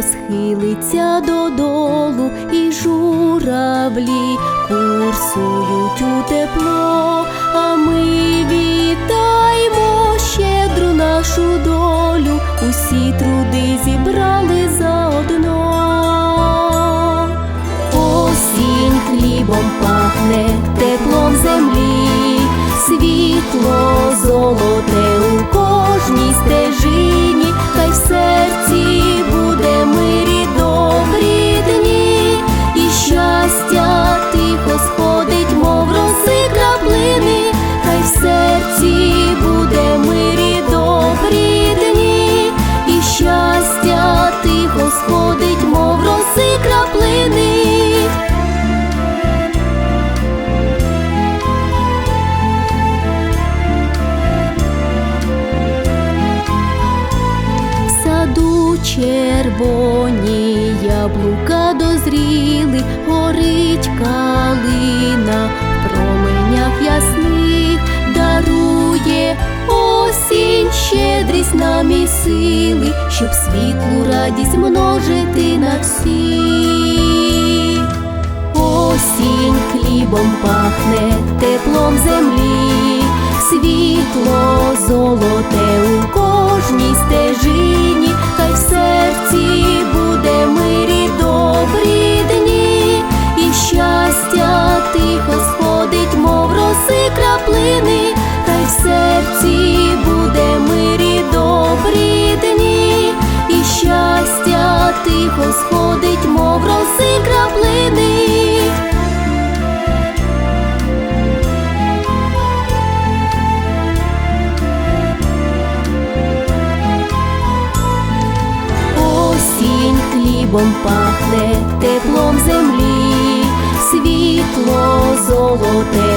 котиться додолу, і журавлі курсують у тепло, а ми вітаємо щедру нашу долю, усі труди зібрали заодно. Осінь хлібом пахне теплом землі, світло золоте у кожній стежині, червоні яблука дозріли, горить калина променях ясних, дарує осінь щедрість нам і сили, щоб світлу радість множити на всіх. Осінь хлібом пахне теплом землі, світло золоте хлібом пахне теплом землі, світло золоте